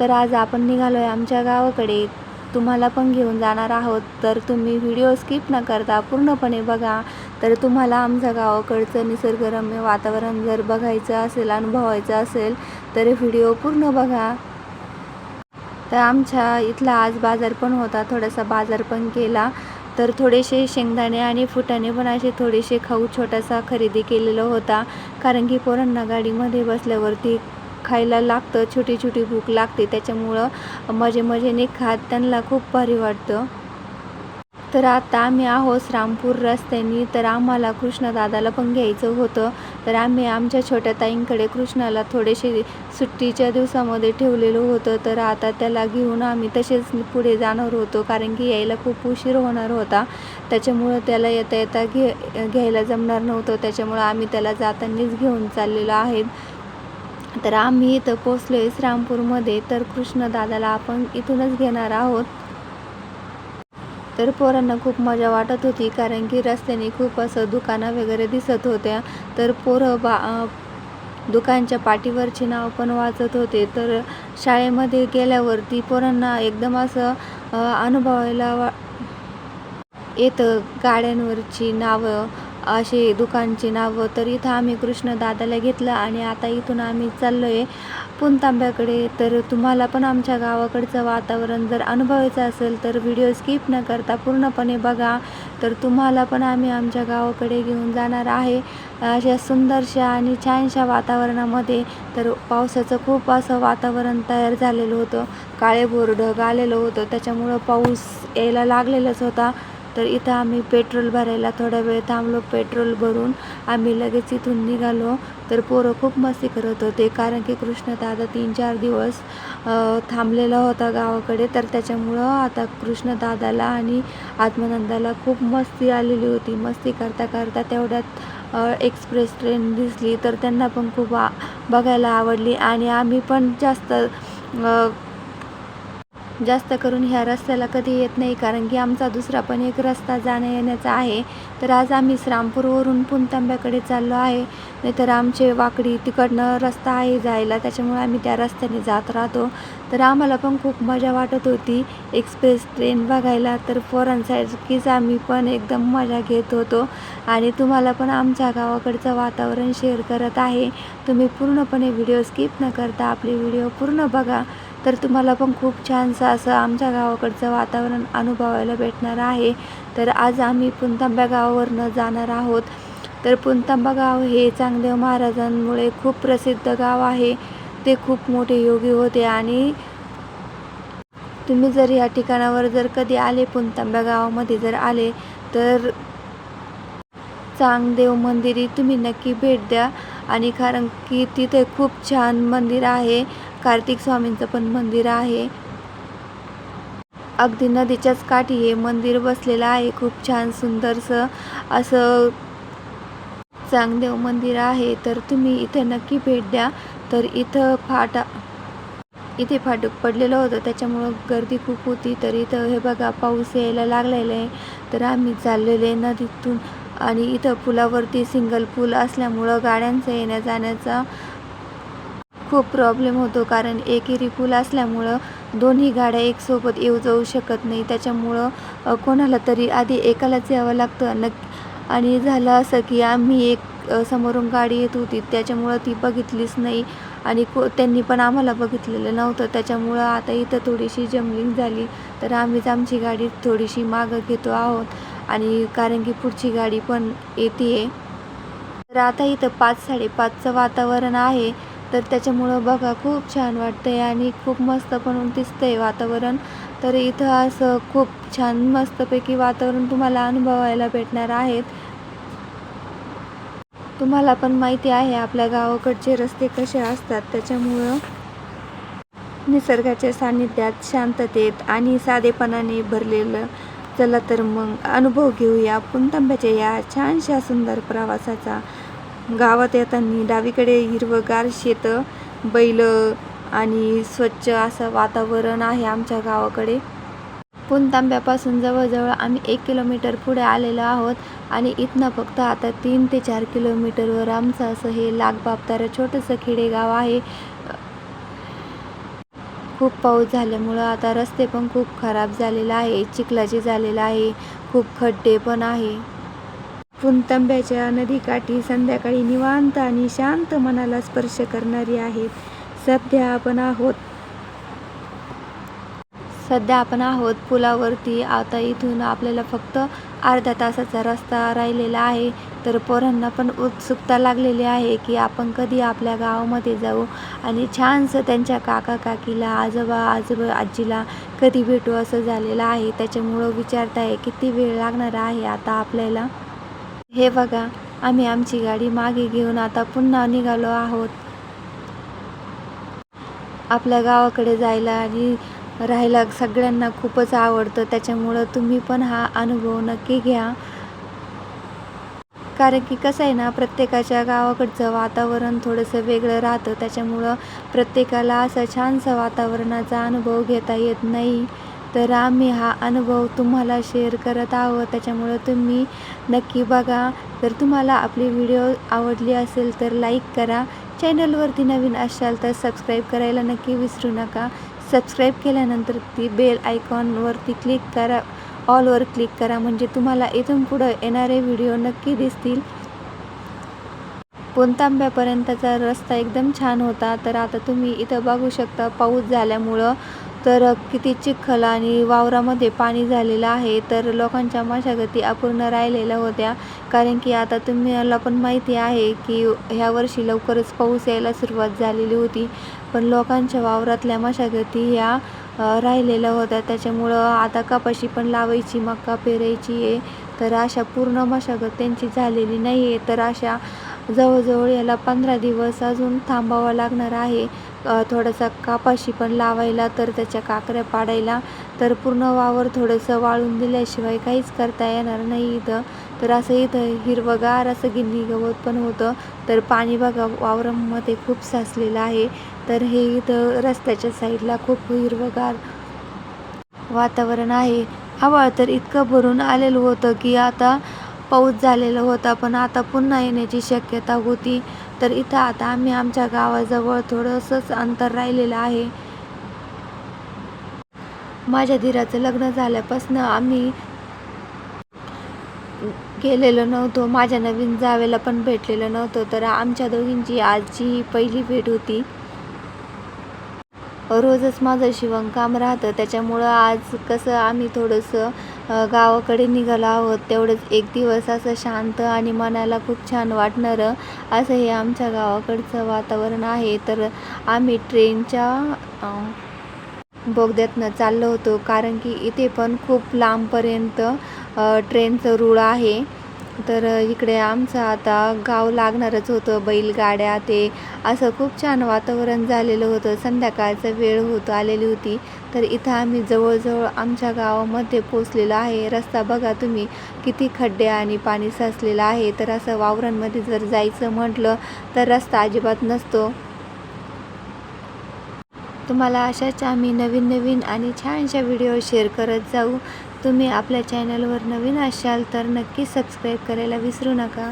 तर आज आपण निघालो आहे आमच्या गावाकडे. तुम्हाला पण घेऊन जाणार आहोत. तर तुम्ही व्हिडिओ स्किप न करता पूर्णपणे बघा. तर तुम्हाला आमच्या गावाकडचं निसर्गरम्य वातावरण जर बघायचं असेल अनुभवायचं असेल तर व्हिडिओ पूर्ण बघा. तर आमच्या इथला आज बाजार पण होता. थोडासा बाजार पण केला. तर थोडेसे शेंगदाणे आणि फुटाणे पण असे थोडेसे खाऊ छोटासा खरेदी केलेला होता. कारण की पोरांना गाडीमध्ये बसल्यावरती खायला लागतं छोटी छोटी भूक लागते. त्याच्यामुळं मजे मजेने खात त्यांना खूप भारी वाटतं. तर आता आम्ही आहोत रामपूर रस्त्यानी. तर आम्हाला कृष्णदादाला पण घ्यायचं होतं. तर आम्ही आमच्या छोट्या ताईंकडे कृष्णाला थोडेसे सुट्टीच्या दिवसामध्ये ठेवलेलं होतं. तर आता त्याला घेऊन आम्ही तसेच पुढे जाणार होतो. कारण की यायला खूप उशीर होणार होता. त्याच्यामुळं त्याला येता येता घे घ्यायला जमणार नव्हतं. त्याच्यामुळं आम्ही त्याला जातानीच घेऊन चाललेलो आहेत तर आम्ही इथं पोचलो आहे श्रामपूरमध्ये तर कृष्णदादाला आपण इथूनच घेणार आहोत. तर पोरांना खूप मजा वाटत होती कारण की रस्त्याने खूप असं दुकानं वगैरे दिसत होत्या. तर पोरं बा दुकानच्या पाठीवरची नाव पण वाचत होते. तर शाळेमध्ये गेल्यावरती पोरांना एकदम असं अनुभवायला वा येतं. गाड्यांवरची नावं असे दुकानची नावं. तर इथं आम्ही कृष्णदादाला घेतलं आणि आता इथून आम्ही चाललो आहे पुणतांब्याकडे. तर तुम्हाला पण आमच्या गावाकडचं वातावरण जर अनुभवायचं असेल तर व्हिडिओ स्किप न करता पूर्णपणे बघा. तर तुम्हाला पण आम्ही आमच्या गावाकडे घेऊन जाणार आहे. अशा सुंदरशा आणि छानशा वातावरणामध्ये. तर पावसाचं खूप असं वातावरण तयार झालेलं होतं. काळे ढग आलेलं होतं. त्याच्यामुळं पाऊस यायला लागलेलाच होता. तर इथं आम्ही पेट्रोल भरायला थोडा वेळ थांबलो. पेट्रोल भरून आम्ही लगेच इथून निघालो. तर पोरं खूप मस्ती करत होते. कारण की कृष्णदादा तीन चार दिवस थांबलेला होता गावाकडे. तर त्याच्यामुळं आता कृष्णदादाला आणि आत्मानंदाला खूप मस्ती आलेली होती. मस्ती करता करता तेवढ्यात एक्सप्रेस ट्रेन दिसली. तर त्यांना पण खूप आ बघायला आवडली. आणि आम्ही पण जास्त जास्त करून ह्या रस्त्याला कधी येत नाही कारण की आमचा दुसरा पण एक रस्ता जाण्या येण्याचा आहे. तर आज आम्ही श्रामपूरवरून पुणतांब्याकडे चाललो आहे. नाहीतर आमचे वाकडी तिकडनं रस्ता आहे जायला त्याच्यामुळे आम्ही त्या रस्त्याने जात राहतो. तर आम्हाला पण खूप मजा वाटत होती. एक्सप्रेस ट्रेन बघायला तर पोरांसारखीच आम्ही पण एकदम मजा घेत होतो. आणि तुम्हाला पण आमच्या गावाकडचं वातावरण शेअर करत आहे. तुम्ही पूर्णपणे व्हिडिओ स्किप न करता आपले व्हिडिओ पूर्ण बघा. तर तुम्हाला पण खूप छानसं असं आमच्या गावाकडचं वातावरण अनुभवायला भेटणार आहे. तर आज आम्ही पुणतांब्या गावावरनं जाणार आहोत. तर पुणतांबा गाव हे चांगदेव महाराजांमुळे खूप प्रसिद्ध गाव आहे. ते खूप मोठे योगी होते आणि तुम्ही जर या ठिकाणावर जर कधी आले पुणतांब्या गावामध्ये जर आले तर चांगदेव मंदिरी तुम्ही नक्की भेट द्या. आणि कारण की तिथे खूप छान मंदिर आहे. कार्तिक स्वामींचं पण मंदिर आहे. अगदी नदीच्याच काठी हे मंदिर बसलेलं आहे. खूप छान सुंदरसं असं चांगदेव मंदिर आहे. तर तुम्ही इथं नक्की भेट द्या. तर इथं फाटा इथे फाटक पडलेलं होतं. त्याच्यामुळं गर्दी खूप होती. तर इथं हे बघा पाऊस यायला लागलेला आहे. तर आम्ही चाललेले आहे नदीतून. आणि इथं पुलावरती सिंगल पूल असल्यामुळं गाड्यांचा येण्या जाण्याचा खूप प्रॉब्लेम होतो कारण एकेरी पूल असल्यामुळं दोन्ही गाड्या एकसोबत येऊ जाऊ शकत नाही. त्याच्यामुळं कोणाला तरी आधी एकालाच यावं लागतं. नक्की आणि झालं असं की आम्ही एक समोरून गाडी येत होती. त्याच्यामुळं ती बघितलीच नाही आणि को त्यांनी पण आम्हाला बघितलेलं नव्हतं. त्याच्यामुळं आता इथं थोडीशी जमलिंग झाली. तर आम्हीच आमची गाडी थोडीशी मागं घेतो आहोत. आणि कारण की पुढची गाडी पण येते आहे तर आता इथं पाच साडेपाचचं वातावरण आहे. तर त्याच्यामुळं बघा खूप छान वाटतंय आणि खूप मस्त पण दिसतंय वातावरण. तर इथं असं खूप छान मस्तपैकी वातावरण तुम्हाला अनुभवायला भेटणार आहेत. तुम्हाला पण माहिती आहे आपल्या गावाकडचे रस्ते कसे असतात त्याच्यामुळं निसर्गाच्या सान्निध्यात शांततेत आणि साधेपणाने भरलेलं चला तर मग अनुभव घेऊया पुणतांब्याच्या या छानशा सुंदर प्रवासाचा. गावात येताना डावीकडे हिरवंगार शेतं बैल आणि स्वच्छ असं वातावरण आहे आमच्या गावाकडे. पुणतांब्यापासून जवळजवळ आम्ही एक किलोमीटर पुढे आलेलो आहोत आणि इथनं फक्त आता तीन ते चार किलोमीटरवर आमचं असं हे लागबाबतारं छोटंसं खेडेगाव आहे. खूप पाऊस झाल्यामुळं आता रस्ते पण खूप खराब झालेले आहे चिखलाचे झालेलं आहे खूप खड्डे पण आहे. पुणतांब्याच्या नदीकाठी संध्याकाळी निवांत आणि शांत मनाला स्पर्श करणारी आहेत सध्या आपण आहोत. सध्या आपण आहोत पुलावरती. आता इथून आपल्याला फक्त अर्धा तासाचा रस्ता राहिलेला आहे. तर पोरांना पण उत्सुकता लागलेली आहे की आपण कधी आपल्या गावामध्ये जाऊ आणि छानसं त्यांच्या काका काकीला आजोबा आजोबा आजीला कधी भेटू असं झालेलं आहे. त्याच्यामुळं विचारताय किती वेळ लागणार आहे आता आपल्याला? हे बघा आम्ही आमची गाडी मागे घेऊन आता पुन्हा निघालो आहोत. आपल्या गावाकडे जायला आणि राहायला सगळ्यांना खूपच आवडतं त्याच्यामुळं तुम्ही पण हा अनुभव नक्की घ्या. कारण की कसं आहे ना प्रत्येकाच्या गावाकडचं वातावरण थोडंसं वेगळं राहतं त्याच्यामुळं प्रत्येकाला असं छानसा वातावरणाचा अनुभव घेता येत नाही. तर आम्ही हा अनुभव तुम्हाला शेअर करत आहोत. त्याच्यामुळं तुम्ही नक्की बघा. जर तुम्हाला आपली व्हिडिओ आवडली असेल तर लाईक करा. चॅनलवरती नवीन असाल तर सबस्क्राईब करायला नक्की विसरू नका. सबस्क्राईब केल्यानंतर ती बेल आयकॉनवरती क्लिक करा. ऑलवर क्लिक करा. म्हणजे तुम्हाला इथून पुढं येणारे व्हिडिओ नक्की दिसतील. पुणतांब्यापर्यंतचा रस्ता एकदम छान होता. तर आता तुम्ही इथं बघू शकता. पाऊस झाल्यामुळं तर किती चिखल आणि वावरामध्ये पाणी झालेलं आहे तर लोकांच्या मशागती अपूर्ण राहिलेल्या होत्या. कारण की आता तुम्हाला पण माहिती आहे की ह्या वर्षी लवकरच पाऊस यायला सुरुवात झालेली होती. पण लोकांच्या वावरातल्या मशागती ह्या राहिलेल्या होत्या. त्याच्यामुळं आता कपाशी पण लावायची मका पेरायची आहे. तर अशा पूर्ण मशागत त्यांची झालेली नाही आहे तर अशा जवळजवळ याला पंधरा दिवस अजून थांबावं लागणार आहे. थोडासा कापाशी पण लावायला तर त्याच्या काकऱ्या पाडायला तर पूर्ण वावर थोडंसं वाळून दिल्याशिवाय काहीच करता येणार नाही इथं. तर असं इथं हिरवंगार असं गिन्नी गवत पण होतं. तर पाणी बघा वावरामध्ये खूप साचलेलं आहे. तर हे इथं रस्त्याच्या साईडला खूप हिरवंगार वातावरण आहे. हवा तर इतकं भरून आलेलं होतं की आता पाऊस झालेला होता पण आता पुन्हा येण्याची शक्यता होती. तर इथं आता आम्ही आमच्या गावाजवळ थोडंसंच अंतर राहिलेलं आहे. माझ्या धीराचं लग्न झाल्यापासून आम्ही गेलेलो नव्हतो. माझ्या नवीन जावेला पण भेटलेलं नव्हतं. तर आमच्या दोघींची आजची ही पहिली भेट होती. रोजच माझं शिवणकाम राहतं. त्याच्यामुळं आज कसं आम्ही थोडंसं गावाकडे निघालो आहोत. तेवढंच एक दिवस असं शांत आणि मनाला खूप छान वाटणारं असं हे आमच्या गावाकडचं वातावरण आहे. तर आम्ही ट्रेनच्या बोगद्यातनं चाललो होतो. कारण की इथे पण खूप लांबपर्यंत ट्रेनचं रूळ आहे. तर इकडे आमचं आता गाव लागणारच होतं बैलगाड्या ते असं खूप छान वातावरण झालेलं होतं. संध्याकाळचं वेळ होत आलेली होती. तर इथं आम्ही जवळजवळ आमच्या गावामध्ये पोचलेलो आहे. रस्ता बघा तुम्ही किती खड्डे आणि पाणी साचलेलं आहे. तर असं वावरांमध्ये जर जायचं म्हटलं तर रस्ता अजिबात नसतो. तुम्हाला अशाच आम्ही नवीन नवीन आणि छानशा व्हिडिओ शेअर करत जाऊ. तुम्ही आपल्या चॅनलवर नवीन असाल तर नक्की सबस्क्राईब करायला विसरू नका.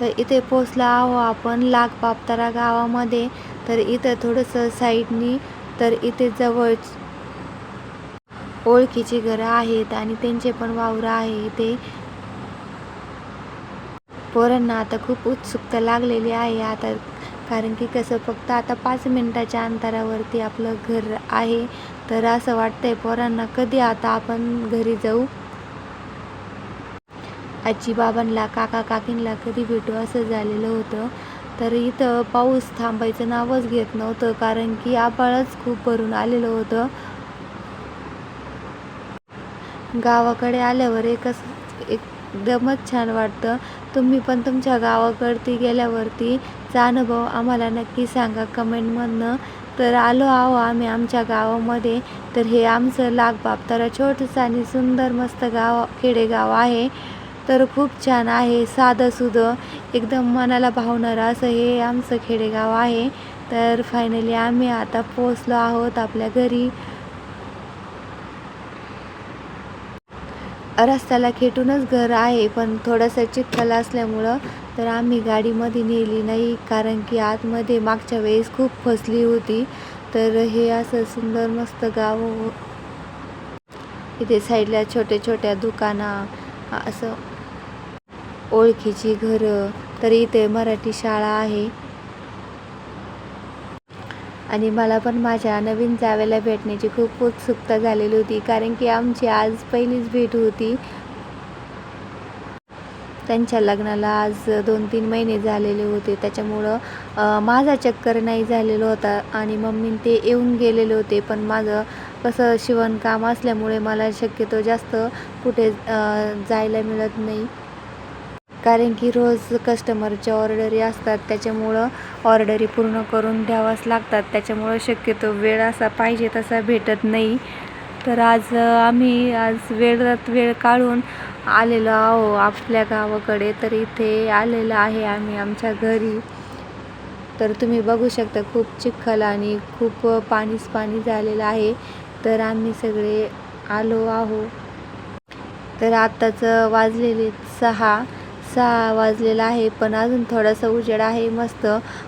तर इथे पोचला आहो आपण लाग पापतारा गावामध्ये. तर इथं थोडंसं साईडनी तर इथे जवळच ओळखीची घरं आहेत आणि त्यांचे पण वावरं आहे इथे. पोरांना आता खूप उत्सुकता लागलेली आहे आता कारण की कसं फक्त आता पाच मिनटाच्या अंतरावरती आपलं घर आहे. तर असं वाटतंय पोरांना कधी आता आपण घरी जाऊ? आजी बाबांना काका काकींना कधी भेटू? असं झालेलं होतं. तर इथं पाऊस थांबायचं नावच घेत नव्हतं कारण की आबाळच खूप भरून आलेलं होतं. गावाकडे आल्यावर एकच एकदमच छान वाटतं. तुम्ही पण तुमच्या गावाकडती गेल्यावरती चा अनुभव आम्हाला नक्की सांगा कमेंटमधनं. तर आलो आहो आम्ही आमच्या गावामध्ये. तर हे आमचं लागबाप तर छोटंसं आणि सुंदर मस्त गाव खेडेगाव आहे. तर खूप छान आहे साधं सुधं. एकदम मनाला भावणारं असं हे आमचं खेडेगाव आहे. तर फायनली आम्ही आता पोचलो आहोत आपल्या घरी. रस्त्याला खेटूनच घर आहे पण थोडंसं चिखल असल्यामुळं तर आम्ही गाडीमध्ये नेली नाही कारण की आतमध्ये मागच्या वेळेस खूप फसली होती. तर हे असं सुंदर मस्त गाव हो- इथे साईडला छोट्या छोट्या दुकाना असं ओळखीची घरं तर इथे मराठी शाळा आहे. आणि मला पण माझ्या नवीन जावेला भेटण्याची खूप उत्सुकता झालेली होती कारण की आमची आज पहिलीच भेट होती. त्यांच्या लग्नाला आज दोन तीन महिने झालेले होते त्याच्यामुळं माझा चक्कर नाही झालेला होता आणि मम्मी ते येऊन गेलेले होते पण माझं कसं शिवणकाम असल्यामुळे मला शक्यतो जास्त कुठे जायला मिळत नाही. कारण की रोज कस्टमरच्या ऑर्डरी असतात त्याच्यामुळं ऑर्डरी पूर्ण करून द्यावाच लागतात. त्याच्यामुळं शक्यतो वेळ असा पाहिजे तसा भेटत नाही. तर आज आम्ही आज वेळात वेळ काढून आलेलो आहो आपल्या गावाकडे. तर इथे आलेलो आहे आम्ही आमच्या घरी. तर तुम्ही बघू शकता खूप चिखल आणि खूप पाणीच पाणी झालेलं आहे. तर आम्ही सगळे आलो आहो. तर आत्ताचं वाजलेले सहा. सहा वाजलेला आहे पण अजून थोडासा उजेड आहे. मस्त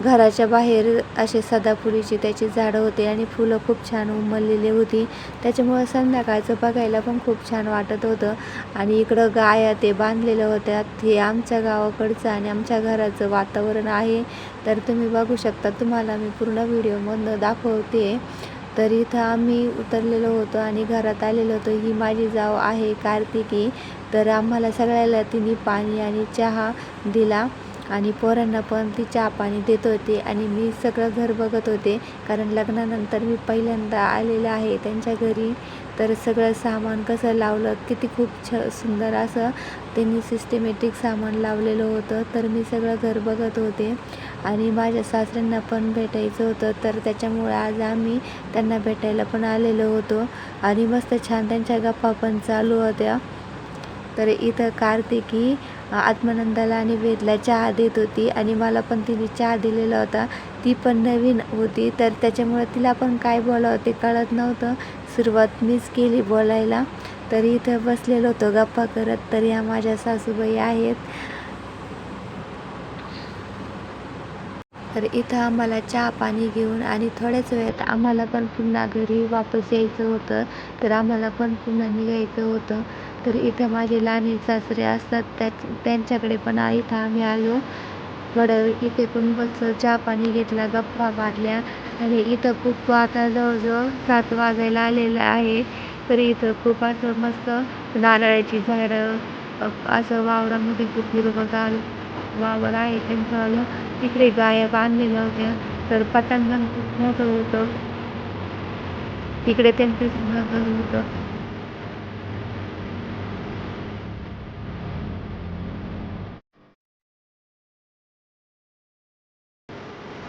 घराच्या बाहेर असे सदाफुलीची त्याची झाडं होते आणि फुलं खूप छान उमललेली होती. त्याच्यामुळं संध्याकाळचं बघायला पण खूप छान वाटत होतं. आणि इकडं गाया ते बांधलेलं होत्या. हे आमच्या गावाकडचं आणि आमच्या घराचं वातावरण आहे. तर तुम्ही बघू शकता तुम्हाला मी पूर्ण व्हिडिओमधनं दाखवते. तर इथं आम्ही उतरलेलो होतो आणि घरात आलेलो होतो. ही माझी जाव आहे कार्तिकी. तर आम्हाला सगळ्याला तिने पाणी आणि चहा दिला आणि पोरांना पण ती चहा पाणी देत होते आणि मी सगळं घर बघत होते. कारण लग्नानंतर मी पहिल्यांदा आलेलं आहे त्यांच्या घरी. तर सगळं सामान कसं लावलं किती खूप छ सुंदर असं त्यांनी सिस्टमॅटिक सामान लावलेलं होतं. तर मी सगळं घर बघत होते आणि माझ्या सासऱ्यांना पण भेटायचं होतं. तर त्याच्यामुळे आज आम्ही त्यांना भेटायला पण आलेलो होतो आणि मस्त छान त्यांच्या गप्पा पण चालू होत्या. तर इथं कार्तिकी आत्मानंदाला आणि वेदला चहा देत होती आणि मला पण तिने चहा दिलेला होता. ती पण नवीन होती. तर त्याच्यामुळे तिला पण काय बोलावं ते कळत नव्हतं. सुरुवात मीच केली बोलायला. तरी इथं बसलेलो होतो गप्पा करत तर या माझ्या सासूबाई आहेत. तर इथं आम्हाला चहा पाणी घेऊन आणि थोड्याच वेळात आम्हाला पण पुन्हा घरी वापस यायचं होतं. तर आम्हाला पण पुन्हा निघायचं होतं. तर इथं माझे लहान सासरे असतात त्या त्यांच्याकडे पण इथं आम्ही आलो. थोड्या इथे पण बस चहा पाणी घेतला गप्पा मारल्या. आणि इथं खूप आता जवळजवळ सात वाजायला आलेलं आहे. तरी इथं खूप असं मस्त नारळाची झाडं असं वावरामध्ये खूप हिरवंगार वावर आहे. त्यांचं तिकडे गाया बांधलेल्या होत्या. तर पटांगण खूप मोठं होतं. तिकडे त्यांचं होतं.